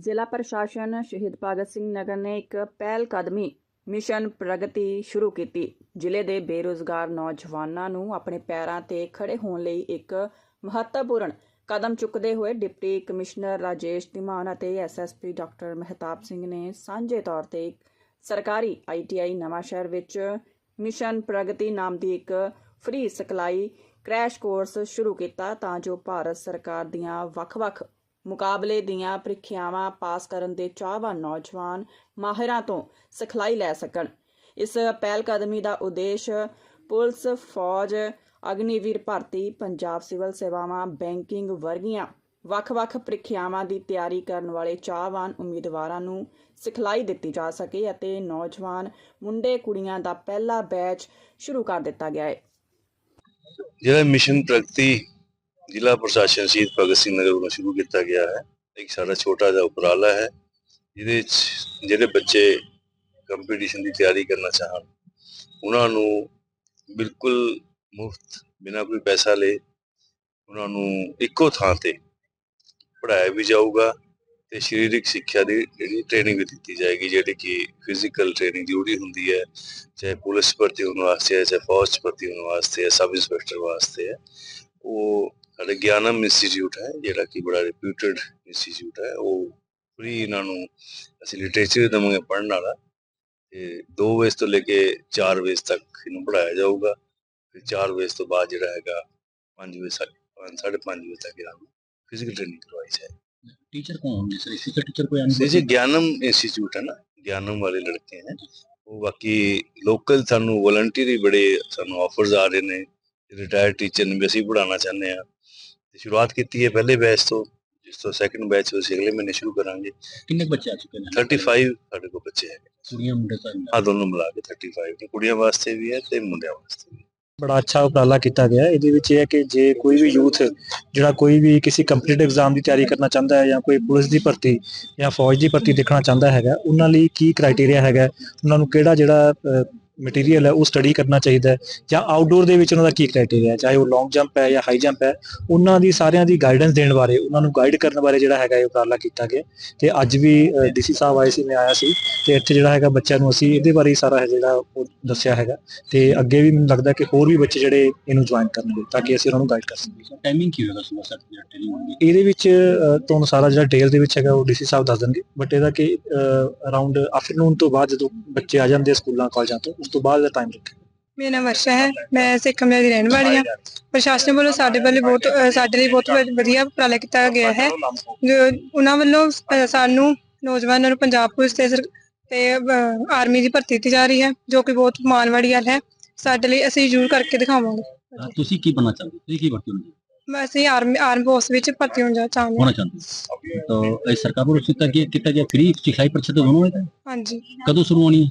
ਜ਼ਿਲ੍ਹਾ ਪ੍ਰਸ਼ਾਸਨ ਸ਼ਹੀਦ ਭਗਤ ਸਿੰਘ ਨਗਰ ਨੇ ਇੱਕ ਪਹਿਲ ਕਦਮੀ ਮਿਸ਼ਨ ਪ੍ਰਗਤੀ ਸ਼ੁਰੂ ਕੀਤੀ, ਜ਼ਿਲ੍ਹੇ ਦੇ ਬੇਰੁਜ਼ਗਾਰ ਨੌਜਵਾਨਾਂ ਨੂੰ ਆਪਣੇ ਪੈਰਾਂ ਤੇ ਖੜੇ ਹੋਣ ਲਈ ਇੱਕ ਮਹੱਤਵਪੂਰਨ ਕਦਮ ਚੁੱਕਦੇ ਹੋਏ ਡਿਪਟੀ ਕਮਿਸ਼ਨਰ ਰਾਜੇਸ਼ ਧੀਮਾਨ ਅਤੇ ਐਸਐਸਪੀ ਡਾਕਟਰ ਮਹਿਤਾਬ ਸਿੰਘ ਨੇ ਸਾਂਝੇ ਤੌਰ ਤੇ ਇੱਕ ਸਰਕਾਰੀ ਆਈਟੀਆਈ ਨਵਾਂਸ਼ਹਿਰ ਵਿੱਚ ਮਿਸ਼ਨ ਪ੍ਰਗਤੀ ਨਾਮ ਦੀ ਇੱਕ ਫ੍ਰੀ ਸਿਖਲਾਈ ਕ੍ਰੈਸ਼ ਕੋਰਸ ਸ਼ੁਰੂ ਕੀਤਾ ਤਾਂ ਜੋ ਭਾਰਤ ਸਰਕਾਰ ਦੀਆਂ ਵੱਖ-ਵੱਖ ਮੁਕਾਬਲੇ ਦੀਆਂ ਪ੍ਰੀਖਿਆਵਾਂ ਪਾਸ ਕਰਨ ਦੇ ਚਾਹਵਾਨ ਨੌਜਵਾਨ ਮਾਹਿਰਾਂ ਤੋਂ ਸਿਖਲਾਈ ਲੈ ਸਕਣ। ਇਸ ਪਹਿਲ ਕਦਮੀ ਦਾ ਉਦੇਸ਼ ਪੁਲਿਸ, ਫੌਜ, ਅਗਨੀਵੀਰ ਭਰਤੀ, ਪੰਜਾਬ ਸਿਵਲ ਸੇਵਾਵਾਂ, ਬੈਂਕਿੰਗ ਵਰਗੀਆਂ ਵੱਖ-ਵੱਖ ਪ੍ਰੀਖਿਆਵਾਂ ਦੀ ਤਿਆਰੀ ਕਰਨ ਵਾਲੇ ਚਾਹਵਾਨ ਉਮੀਦਵਾਰਾਂ ਨੂੰ ਸਿਖਲਾਈ ਦਿੱਤੀ ਜਾ ਸਕੇ ਅਤੇ ਨੌਜਵਾਨ ਮੁੰਡੇ ਕੁੜੀਆਂ ਦਾ ਪਹਿਲਾ ਬੈਚ ਸ਼ੁਰੂ ਕਰ ਦਿੱਤਾ ਗਿਆ ਹੈ। ਜਿਹੜਾ ਮਿਸ਼ਨ ਪ੍ਰਗਤੀ ਜ਼ਿਲ੍ਹਾ ਪ੍ਰਸ਼ਾਸਨ ਸ਼ਹੀਦ ਭਗਤ ਸਿੰਘ ਨਗਰ ਵੱਲੋਂ ਸ਼ੁਰੂ ਕੀਤਾ ਗਿਆ ਹੈ। ਇੱਕ ਸਾਡਾ ਛੋਟਾ ਜਿਹਾ ਉਪਰਾਲਾ ਹੈ, ਜਿਹਦੇ ਵਿੱਚ ਜਿਹੜੇ ਬੱਚੇ ਕੰਪੀਟੀਸ਼ਨ ਦੀ ਤਿਆਰੀ ਕਰਨਾ ਚਾਹਣ, ਉਹਨਾਂ ਨੂੰ ਬਿਲਕੁਲ ਮੁਫਤ ਬਿਨਾਂ ਕੋਈ ਪੈਸਾ ਲਏ ਉਹਨਾਂ ਨੂੰ ਇੱਕੋ ਥਾਂ ਤੇ ਪੜ੍ਹਾਇਆ ਵੀ ਜਾਊਗਾ ਤੇ ਸਰੀਰਕ ਸਿੱਖਿਆ ਦੀ ਜਿਹੜੀ ਟ੍ਰੇਨਿੰਗ ਵੀ ਦਿੱਤੀ ਜਾਏਗੀ, ਜਿਹੜੀ ਕਿ ਫਿਜ਼ੀਕਲ ਟ੍ਰੇਨਿੰਗ ਜ਼ਰੂਰੀ ਹੁੰਦੀ ਹੈ, ਚਾਹੇ ਪੁਲਿਸ ਭਰਤੀ ਹੋਣ ਵਾਸਤੇ ਹੈ, ਚਾਹੇ ਫੌਜ 'ਚ ਭਰਤੀ ਹੋਣ ਵਾਸਤੇ ਹੈ ਸਬ ਇੰਸਪੈਕਟਰ ਵਾਸਤੇ ਹੈ, ਉਹ ਸਾਡੇ ਗਿਆਨਮ ਇੰਸਟੀਚਿਊਟ ਹੈ ਜਿਹੜਾ ਕਿ ਬੜਾ ਰਿਪਿਊਟਡ ਇੰਸਟੀਚਿਊਟ ਹੈ ਉਹ ਫ੍ਰੀ ਇਹਨਾਂ ਨੂੰ ਅਸੀਂ ਲਿਟਰੇਚਰ ਦਵਾਂਗੇ ਪੜ੍ਹਨ ਵਾਲਾ ਤੇ 2 ਵਜੇ ਤੋਂ ਲੈ ਕੇ 4 ਵਜੇ ਤੱਕ ਇਹਨੂੰ ਪੜ੍ਹਾਇਆ ਜਾਊਗਾ ਫਿਰ 4 ਵਜੇ ਤੋਂ ਬਾਅਦ ਜਿਹੜਾ ਹੈਗਾ 5 ਵਜੇ ਤੱਕ 5:30 ਵਜੇ ਤੱਕ ਇਹਨਾਂ ਨੂੰ ਫਿਜ਼ੀਕਲ ਟ੍ਰੇਨਿੰਗ ਕਰਵਾਈ ਜਾਏ टीचर कौन होंगे सर इसी का टीचर कोई आने जैसे ज्ञानम इंस्टीट्यूट है ना ज्ञानम वाले लड़के हैं वो बाकी ਲੋਕਲ ਸਾਨੂੰ ਵਲੰਟੀਅਰ ਹੀ ਬੜੇ ਸਾਨੂੰ ਆਫਰਸ ਆ ਰਹੇ ਨੇ ਰਿਟਾਇਰਡ ਟੀਚਰ ਨੇ ਵੀ ਅਸੀਂ ਪੜਾਉਣਾ ਚਾਹੁੰਦੇ ਆ ਤੇ ਸ਼ੁਰੂਆਤ ਕੀਤੀ ਹੈ ਪਹਿਲੇ ਬੈਚ ਤੋਂ ਜਿਸ ਤੋਂ ਸੈਕੰਡ ਬੈਚ ਅਸੀਂ ਅਗਲੇ ਮਹੀਨੇ ਸ਼ੁਰੂ ਕਰਾਂਗੇ। ਕਿੰਨੇ ਬੱਚੇ ਆ ਚੁੱਕੇ ਨੇ? 35 ਸਾਡੇ ਕੋਲ ਬੱਚੇ ਹੈ ਕੁੜੀਆਂ ਮੁੰਡੇ ਸਾਰੇ ਆ ਦੋਨੋਂ ਮਿਲਾ ਕੇ 35 ਨੇ। ਕੁੜੀਆਂ ਵਾਸਤੇ ਵੀ ਹੈ ਤੇ ਮੁੰਡਿਆਂ ਵਾਸਤੇ ਵੀ ਬੜਾ ਅੱਛਾ ਉਪਰਾਲਾ ਕੀਤਾ ਗਿਆ ਇਹਦੇ ਵਿੱਚ ਇਹ ਹੈ ਕਿ ਜੇ ਕੋਈ ਵੀ ਯੂਥ ਜਿਹੜਾ ਕੋਈ ਵੀ ਕਿਸੇ ਕੰਪੀਟੀਟਿਵ ਐਗਜ਼ਾਮ ਦੀ ਤਿਆਰੀ ਕਰਨਾ ਚਾਹੁੰਦਾ ਹੈ ਜਾਂ ਕੋਈ ਪੁਲਿਸ ਦੀ ਭਰਤੀ ਜਾਂ ਫੌਜ ਦੀ ਭਰਤੀ ਦੇਖਣਾ ਚਾਹੁੰਦਾ ਹੈਗਾ ਉਹਨਾਂ ਲਈ ਕੀ ਕ੍ਰਾਈਟੇਰੀਆ ਹੈਗਾ ਉਹਨਾਂ ਨੂੰ ਕਿਹੜਾ ਜਿਹੜਾ ਮਟੀਰੀਅਲ ਹੈ ਉਹ ਸਟੱਡੀ ਕਰਨਾ ਚਾਹੀਦਾ ਹੈ ਜਾਂ ਆਊਟਡੋਰ ਦੇ ਵਿੱਚ ਉਹਨਾਂ ਦਾ ਕੀ ਕ੍ਰਾਈਟੇਰੀਆ ਹੈ ਚਾਹੇ ਉਹ ਲੌਂਗ ਜੰਪ ਹੈ ਜਾਂ ਹਾਈ ਜੰਪ ਹੈ ਉਹਨਾਂ ਦੀ ਸਾਰਿਆਂ ਦੀ ਗਾਈਡੈਂਸ ਦੇਣ ਬਾਰੇ ਉਹਨਾਂ ਨੂੰ ਗਾਈਡ ਕਰਨ ਬਾਰੇ ਜਿਹੜਾ ਹੈਗਾ ਇਹ ਉਪਰਾਲਾ ਕੀਤਾ ਗਿਆ ਤੇ ਅੱਜ ਵੀ ਡੀਸੀ ਸਾਹਿਬ ਆਏ ਸੀ ਮੈਂ ਆਇਆ ਸੀ ਤੇ ਇੱਥੇ ਜਿਹੜਾ ਹੈਗਾ ਬੱਚਿਆਂ ਨੂੰ ਅਸੀਂ ਇਹਦੇ ਬਾਰੇ ਸਾਰਾ ਜਿਹੜਾ ਉਹ ਦੱਸਿਆ ਹੈਗਾ। ਤੇ ਅੱਗੇ ਵੀ ਮੈਨੂੰ ਲੱਗਦਾ ਕਿ ਹੋਰ ਵੀ ਬੱਚੇ ਜਿਹੜੇ ਇਹਨੂੰ ਜੁਆਇਨ ਕਰਨਗੇ ਤਾਂ ਕਿ ਅਸੀਂ ਉਹਨਾਂ ਨੂੰ ਗਾਈਡ ਕਰ ਸਕੀਏ। ਟਾਈਮਿੰਗ ਕੀ ਹੋਵੇਗਾ ਸਵੇਰ ਸੱਤ ਟ੍ਰੇਨਿੰਗ ਹੋਣੀ ਇਹਦੇ ਵਿੱਚ ਤੁਹਾਨੂੰ ਸਾਰਾ ਜਿਹੜਾ ਡੇਲ ਦੇ ਵਿੱਚ ਹੈਗਾ ਉਹ ਡੀਸੀ ਸਾਹਿਬ ਦੱਸ ਦੇਣਗੇ। ਬਟ ਇਹਦਾ ਕਿ ਅਰਾਊਂਡ ਆਫਟਰਨੂਨ ਤੋਂ ਬਾਅਦ ਜਦੋਂ ਬੱਚੇ ਆ ਜਾਂਦੇ ਸਕੂਲਾਂ ਕਾਲਜਾਂ ਤੋਂ ਉਸ ਤੋਂ ਬਾਅਦ ਦਾ ਟਾਈਮ ਰੱਖਿਆ ਮੇਰਾ ਨਾਮ ਵਰਸ਼ਾ ਹੈ ਮੈਂ ਸਿੱਖਮਿਆ ਦੀ ਰਹਿਣ ਵਾਲੀ ਹਾਂ। ਪ੍ਰਸ਼ਾਸਨ ਵੱਲੋਂ ਸਾਡੇ ਵੱਲੋਂ ਬਹੁਤ ਸਾਡੇ ਲਈ ਬਹੁਤ ਵਧੀਆ ਉਪਰਾਲਾ ਕੀਤਾ ਗਿਆ ਹੈ। ਜੋ ਉਹਨਾਂ ਵੱਲੋਂ ਸਾਨੂੰ ਨੌਜਵਾਨਾਂ ਨੂੰ ਪੰਜਾਬ ਪੁਲਿਸ ਤੇ ਤੇ ਆਰਮੀ ਦੀ ਭਰਤੀ ਦਿੱਤੀ ਜਾ ਰਹੀ ਹੈ ਜੋ ਕਿ ਬਹੁਤ ਮਾਣ ਵਾਲੀ ਗੱਲ ਹੈ। ਸਾਡੇ ਲਈ ਅਸੀਂ ਜ਼ਰੂਰ ਕਰਕੇ ਦਿਖਾਵਾਂਗੇ। ਤੁਸੀਂ ਕੀ ਬਣਨਾ ਚਾਹੁੰਦੇ ਤੁਸੀਂ ਕੀ ਭਰਤੀ ਮੈਂ- ਅਸੀਂ ਆਰਮੀ ਆਰਮ ਫੋਰਸ ਵਿੱਚ ਭਰਤੀ ਹੋਣਾ ਹੋ? ਚਾਹੁੰਦੇ ਹਾਂ। ਹੋਣਾ ਚਾਹੁੰਦੇ ਤਾਂ ਇਹ ਸਰਕਾਰ ਵੱਲੋਂ ਕੀਤਾ ਕੀਤਾ ਗਿਆ ਫ੍ਰੀ ਸਿਖਲਾਈ ਪ੍ਰੀਖਿਆ ਹੋਣਾ ਹੈ? ਹਾਂਜੀ। ਕਦੋਂ ਸ਼ੁਰੂ ਹੋਣੀ ਹੈ?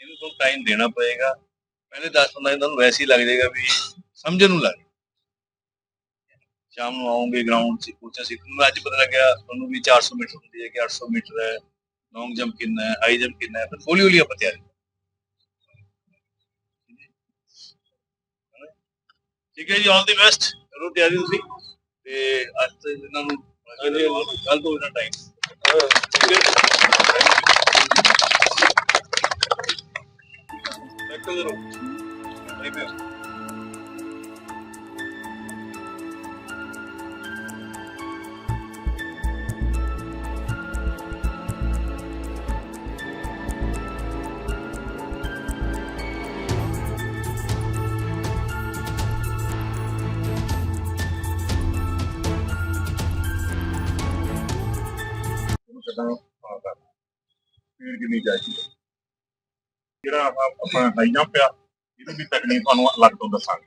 ਇਹਨੂੰ ਤੁਹਾਨੂੰ ਟਾਈਮ ਦੇਣਾ ਪਏਗਾ। ਪਹਿਲੇ 10 15 ਦਿਨ ਤੁਹਾਨੂੰ ਵੈਸੇ ਹੀ ਲੱਗ ਜਾਏਗਾ ਵੀ ਸਮਝਣ ਨੂੰ ਲੱਗ ਸ਼ਾਮ ਨੂੰ ਆਉਂਗੇ ਗਰਾਊਂਡ 'ਚ ਕੁਝ ਸਿੱਖਣ ਨੂੰ ਅੱਜ ਪਤਾ ਲੱਗਿਆ, ਤੁਹਾਨੂੰ ਵੀ 400 ਮੀਟਰ ਹੁੰਦੀ ਹੈ ਕਿ 800 ਮੀਟਰ ਹੈ ਲੌਂਗ ਜੰਪ ਕਿੰਨਾ ਹੈ ਹਾਈ ਜੰਪ ਕਿੰਨਾ ਹੈ, ਫਿਰ ਹੌਲੀ ਹੌਲੀ ਆਪਾਂ ਤਿਆਰੀ ਠੀਕ ਹੈ ਜੀ ਆਲ ਦੀ ਬੈਸਟ ਕਰੋ ਤਿਆਰੀ ਤੁਸੀਂ। ਤੇ ਅੱਜ ਇਹਨਾਂ ਨੂੰ ਕੱਲ ਤੋਂ ਇਹਨਾਂ ਟਾਈਮ ਕਰੋ ਨਹੀਂ ਮੈਂ ਕਿਦਾਂ ਸਪੀਡ ਕਿੰਨੀ ਚਾਹੀਦੀ ਹੈ ਜਿਹੜਾ ਆਪਾਂ ਆਪਣਾ ਪਿਆ ਜੰਪ ਆ ਇਹਦੀ ਵੀ ਤਕਨੀਕ ਤੁਹਾਨੂੰ ਅਲੱਗ ਤੋਂ ਦੱਸਾਂਗੇ।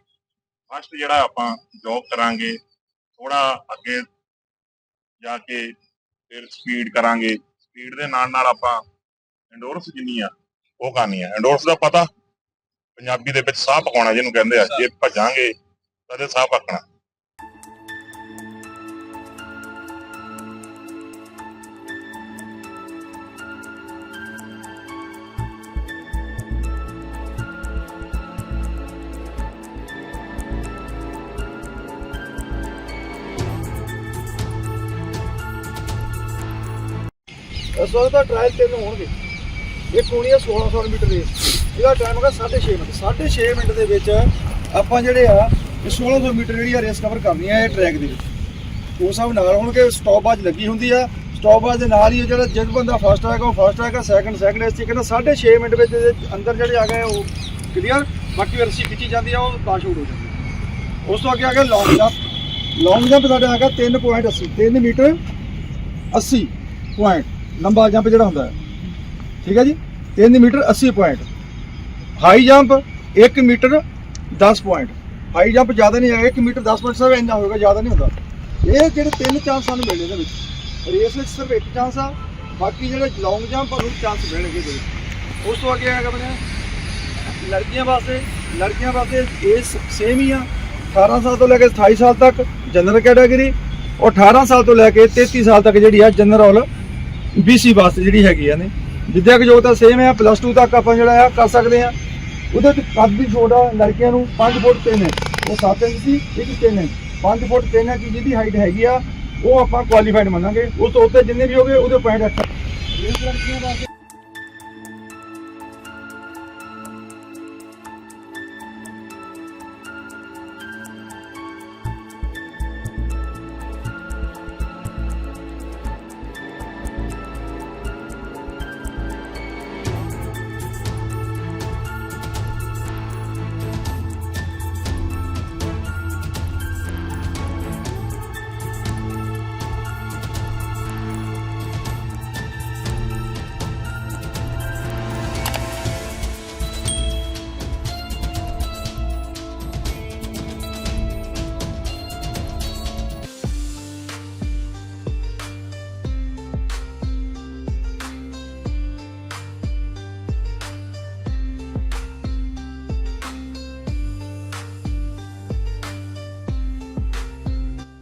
ਫਸਟ ਜਿਹੜਾ ਆਪਾਂ ਜੌਬ ਕਰਾਂਗੇ ਥੋੜਾ ਅੱਗੇ ਜਾ ਕੇ ਫਿਰ ਸਪੀਡ ਕਰਾਂਗੇ। ਸਪੀਡ ਦੇ ਨਾਲ ਨਾਲ ਆਪਾਂ ਇੰਡੋਰਸ ਜਿੰਨੀ ਆ, ਉਹ ਕਰਨੀ ਆ ਇੰਡੋਰਸ ਦਾ ਪਤਾ, ਪੰਜਾਬੀ ਦੇ ਵਿੱਚ ਸਾਹ ਪਕਾਉਣਾ ਜਿਹਨੂੰ ਕਹਿੰਦੇ ਆ, ਜੇ ਭਜਾਂਗੇ, ਤਾਂ ਸਾਹ ਪਕਣਾ। ਇਸ ਵਕਤ ਦਾ ਟ੍ਰਾਇਲ ਤਿੰਨ ਹੋਣਗੇ। ਇੱਕ ਹੋਣੀ ਹੈ 1600 ਮੀਟਰ ਰੇਸ ਇਹਦਾ ਟਾਈਮ ਹੈਗਾ 6.5 ਮਿੰਟ। 6.5 ਮਿੰਟ ਦੇ ਵਿੱਚ ਆਪਾਂ ਜਿਹੜੇ ਆ, ਇਹ 1600 ਮੀਟਰ ਜਿਹੜੀ ਆ ਰੇਸ ਕਵਰ ਕਰਨੀ ਹੈ ਇਹ ਟਰੈਕ ਦੇ ਵਿੱਚ। ਉਹ ਸਭ ਨਾਲ ਹੋਣਗੇ ਸਟਾਪ ਬਾਜ ਲੱਗੀ ਹੁੰਦੀ ਆ। ਸਟਾਪ ਬਾਜ ਦੇ ਨਾਲ ਹੀ ਜਿਹੜਾ ਜਿਹੜਾ ਬੰਦਾ ਫਸਟ ਆਏਗਾ, ਉਹ ਫਸਟ ਆਏਗਾ ਸੈਕੰਡ ਸੈਕੰਡ ਇਸ ਤਰੀਕੇ ਨਾਲ 6.5 ਮਿੰਟ ਵਿੱਚ ਇਹਦੇ ਅੰਦਰ ਜਿਹੜੇ ਆ ਗਏ, ਉਹ ਕਲੀਅਰ ਬਾਕੀ ਰੱਸੀ ਖਿੱਚੀ ਜਾਂਦੀ ਆ, ਉਹ ਪਾਸ ਆਊਟ ਹੋ ਜਾਂਦੀ ਉਸ ਤੋਂ ਅੱਗੇ ਆ ਗਿਆ ਲੌਂਗ ਜੰਪ ਲੌਂਗ ਜੰਪ ਸਾਡਾ ਹੈਗਾ 3.80 3 ਮੀਟਰ 80 ਪੁਆਇੰਟ ਲੰਬਾ ਜੰਪ ਜਿਹੜਾ ਹੁੰਦਾ ਹੈ। ਠੀਕ ਹੈ ਜੀ? 3 metre 80 point high jump 1 metre 10 point high jump ਜ਼ਿਆਦਾ ਨਹੀਂ ਹੈਗਾ 1 ਮੀਟਰ 10 ਪੁਆਇੰਟ ਸਿਰਫ ਇੰਨਾ ਹੋਏਗਾ, ਜ਼ਿਆਦਾ ਨਹੀਂ ਹੁੰਦਾ। ਇਹ ਜਿਹੜੇ ਤਿੰਨ ਚਾਂਸ ਸਾਨੂੰ ਮਿਲਦੇ ਇਹਦੇ ਵਿੱਚ। ਰੇਸ ਵਿੱਚ ਸਿਰਫ ਇੱਕ ਚਾਂਸ ਆ, ਬਾਕੀ ਜਿਹੜੇ ਲੌਂਗ ਜੰਪ ਉਹਨੂੰ ਚਾਂਸ ਮਿਲਣਗੇ ਇਹਦੇ ਵਿੱਚ। ਉਸ ਤੋਂ ਅੱਗੇ ਹੈਗਾ ਬਣਿਆ ਲੜਕੀਆਂ ਵਾਸਤੇ ਲੜਕੀਆਂ ਵਾਸਤੇ ਇਹ ਸੇਮ ਹੀ ਆ। 18 ਸਾਲ ਤੋਂ ਲੈ ਕੇ 28 ਸਾਲ ਤੱਕ ਜਨਰਲ ਕੈਟਾਗਰੀ ਔਰ 18 ਸਾਲ ਤੋਂ ਲੈ ਕੇ 33 ਸਾਲ ਤੱਕ ਜਿਹੜੀ ਆ ਜਨਰਲ BC ਬੱਸ ਜਿਹੜੀ ਹੈਗੀ ਆ ਨੇ ਵਿਦਿਅਕ ਯੋਗਤਾ ਸੇਮ ਹੈ ਪਲੱਸ 2 ਤੱਕ ਆਪਾਂ ਜਿਹੜਾ ਆ ਕਰ ਸਕਦੇ ਆ। ਉਹਦੇ ਤੇ ਕੱਦ ਵੀ ਛੋਟਾ, ਲੜਕੀਆਂ ਨੂੰ 5 ਫੁੱਟ 3 ਹੈ ਉਹ 7 ਇੰਚ ਸੀ, ਇੱਕ 3 ਹੈ 5 ਫੁੱਟ 3 ਹੈ ਕਿ ਜਿਹਦੀ ਹਾਈਟ ਹੈਗੀ ਆ, ਉਹ ਆਪਾਂ ਕੁਆਲੀਫਾਈਡ ਮੰਨਾਂਗੇ। ਉਸ ਤੋਂ ਉੱਤੇ ਜਿੰਨੇ ਵੀ ਹੋਗੇ, ਉਹਦੇ ਪੁਆਇੰਟ ਰੱਖਾਂ ਇਸ ਲੜਕੀਆਂ ਵਾਸਤੇ